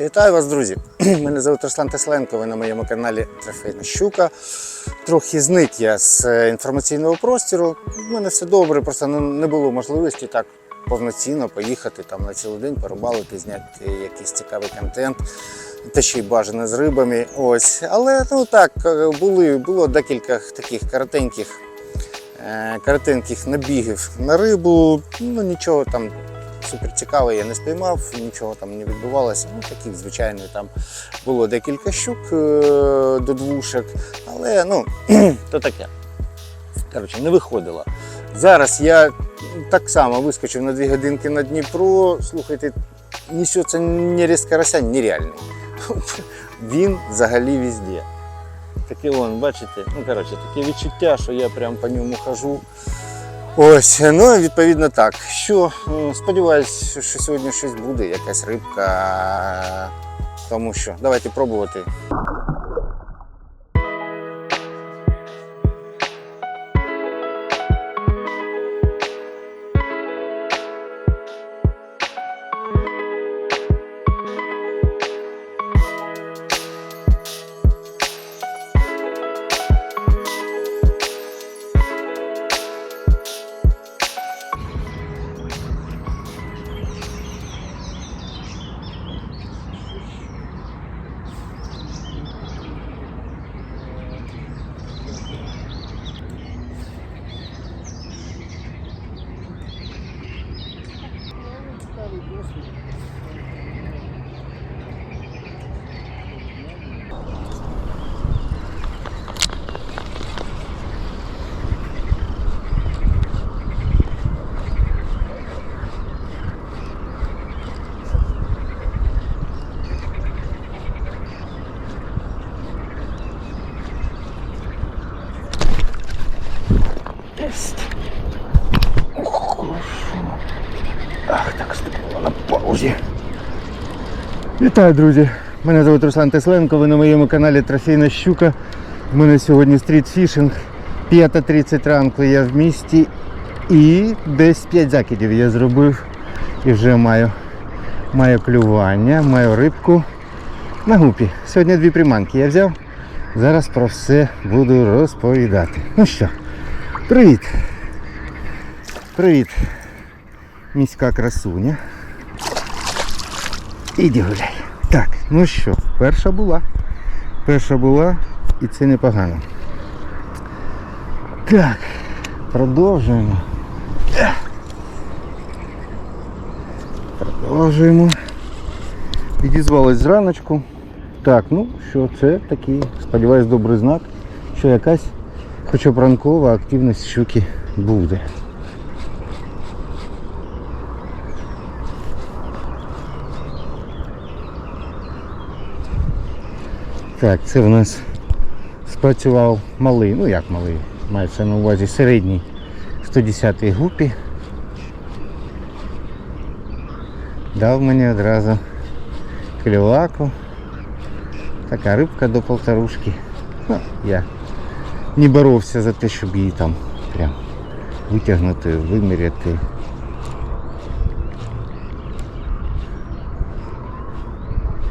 Вітаю вас, друзі! Мене звуть Руслан Тесленко, ви на моєму каналі Трофейна Щука. Трохи зник я з е, інформаційного простору. У мене все добре, просто не було можливості так повноцінно поїхати там на цілий день, порибалити, зняти якийсь цікавий контент, та ще й бажано з рибами. Ось. Але ну так, е, були, було декілька таких коротеньких, е, коротеньких набігів на рибу. Ну нічого там супер цікавий я не спіймав, нічого там не відбувалося. Ну, таких звичайних там було декілька щук е, до двушок, але ну, то таке. Коротше, не виходило. Зараз я так само вискочив на дві годинки на Дніпро. Слухайте, несеться нерез карася нереальний. Він взагалі везде. Таке вон, бачите, ну коротше, таке відчуття, що я прям по ньому хожу. Ось, ну відповідно так. Що сподіваюсь, що сьогодні щось буде, якась рибка. Тому що давайте пробувати. Вітаю, друзі! Мене звуть Руслан Тесленко, ви на моєму каналі Трофейна Щука. У мене сьогодні стрітфішинг. 5.30 ранку я в місті і десь 5 закидів я зробив і вже маю, маю клювання, маю рибку на гупі. Сьогодні дві приманки я взяв. Зараз про все буду розповідати. Ну що, привіт! Привіт! міська красуня. Іди гуляй. Так, ну що, перша була. Перша була і це непогано. Так, продовжуємо. Продовжуємо. Відізвалась зраночку. Так, ну що, це такий, сподіваюсь, добрий знак, що якась хоча б ранкова активність щуки буде. Так, це в нас спрацював малий, ну як малий, мається на увазі середній 110-й гупі. Дав мені одразу клюваку. Така рибка до полторушки. Ну, я не боровся за те, щоб її там прям витягнути, виміряти.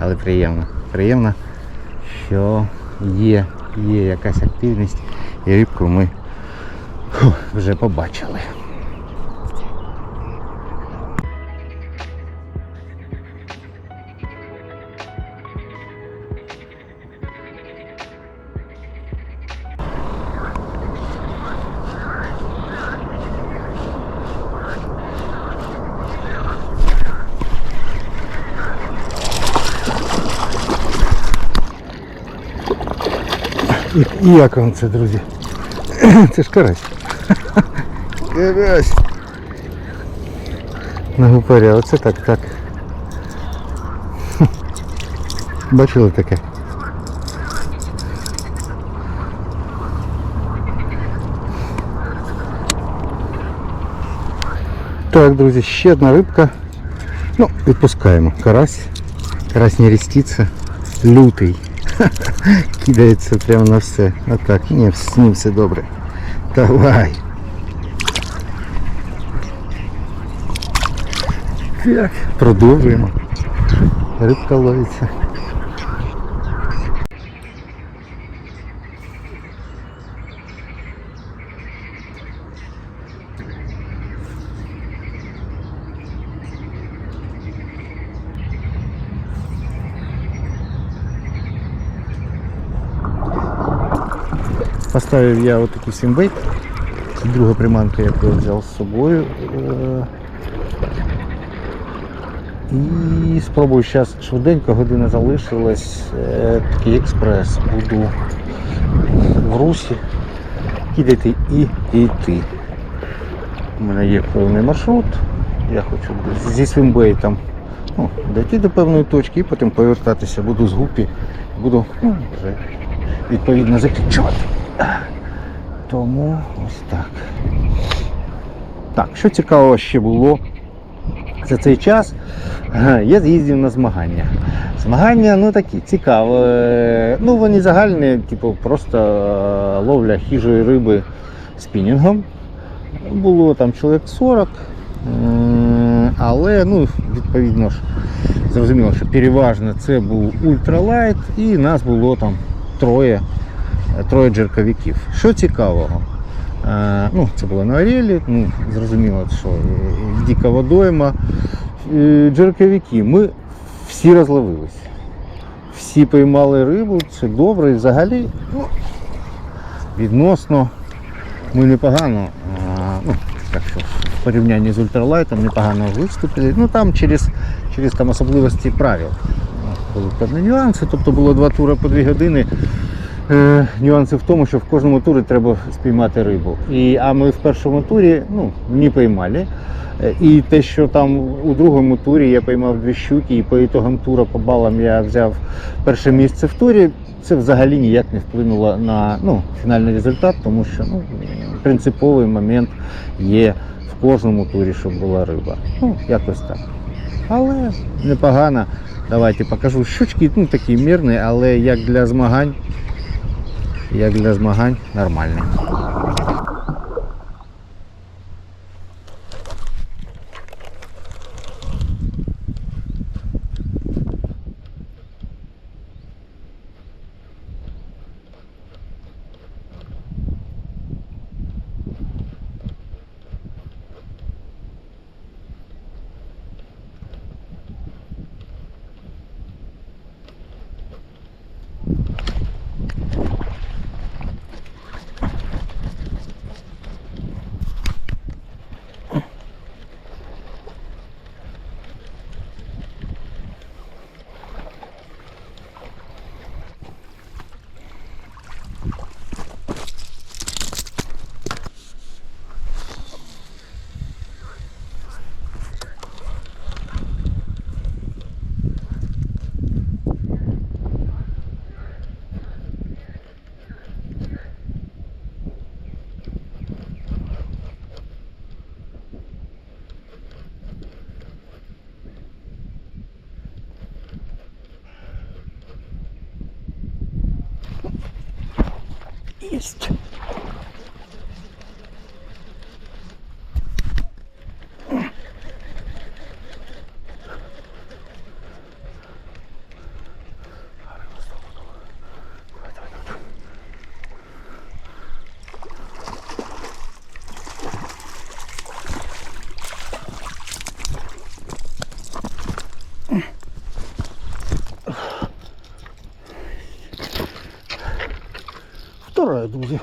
Але приємно. Приємно що є, є якась активність і рибку ми вже побачили. І, і як вам це, друзі? Це ж карась. Карась. На гупаря, оце так, так. Бачили таке? Так, друзі, ще одна рибка. Ну, відпускаємо. Карась. Карась не реститься. Лютий. Кидається прямо на все. А так, ні, з ним все добре. Давай. Так, продовжуємо. Рибка ловиться. Поставив я отакий сімбейт. Це друга приманка, яку я взяв з собою. Е, І спробую зараз швиденько, година залишилась. Е, Такий експрес. Буду в русі кидати і йти. У мене є певний маршрут. Я хочу зі свімбейтом ну, дійти до певної точки і потім повертатися. Буду з гупі, буду ну, вже відповідно закінчувати. Тому ось так. Так, що цікавого ще було за цей час? Я з'їздив на змагання. Змагання, ну такі, цікаві. Е, Ну, вони загальні, типу, просто е, ловля хижої риби спінінгом. Було там чоловік 40. Але, ну, відповідно ж, зрозуміло, що переважно це був ультралайт, і нас було там троє троє джерковиків. Що цікавого? Е, ну, це було на Орелі, ну, зрозуміло, що е, дика водойма. Е, Джерковики, ми всі розловилися. Всі поймали рибу, це добре. І взагалі, ну, відносно ми непогано, ну, так що в порівнянні з ультралайтом непогано виступили. Ну там через, через там особливості правил. Були певні нюанси, тобто було два тури по дві години. Е, нюанси в тому, що в кожному турі треба спіймати рибу. І, а ми в першому турі ну, не поймали. Е, І те, що там у другому турі я поймав дві щуки, і по ітогам тура по балам я взяв перше місце в турі, це взагалі ніяк не вплинуло на ну, фінальний результат, тому що ну, принциповий момент є в кожному турі, щоб була риба. Ну, якось так. Але непогано. Давайте покажу щучки, ну такі мірні, але як для змагань як для змагань нормальний. jest. 东西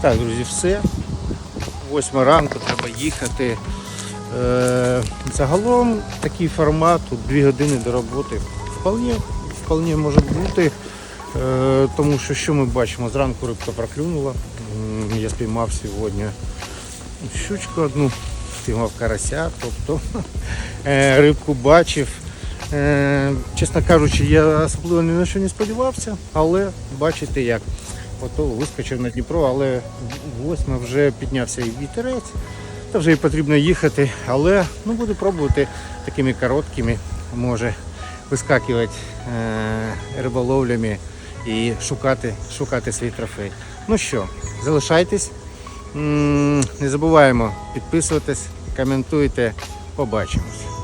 Так, друзі, все. Восьма ранку треба їхати. Е, загалом такий формат, тут дві години до роботи. Вполне, вполне може бути. Е, тому що що ми бачимо? Зранку рибка проклюнула. Я спіймав сьогодні щучку одну, спіймав карася, тобто е, рибку бачив. Е, чесно кажучи, я особливо ні на що не сподівався, але бачите як. Ото вискочив на Дніпро, але восьма вже піднявся і вітерець, та вже і потрібно їхати. Але ну, буду пробувати такими короткими, може вискакувати е, риболовлями і шукати, шукати свій трофей. Ну що, залишайтесь. М, Не забуваємо підписуватись, коментуйте. Побачимось.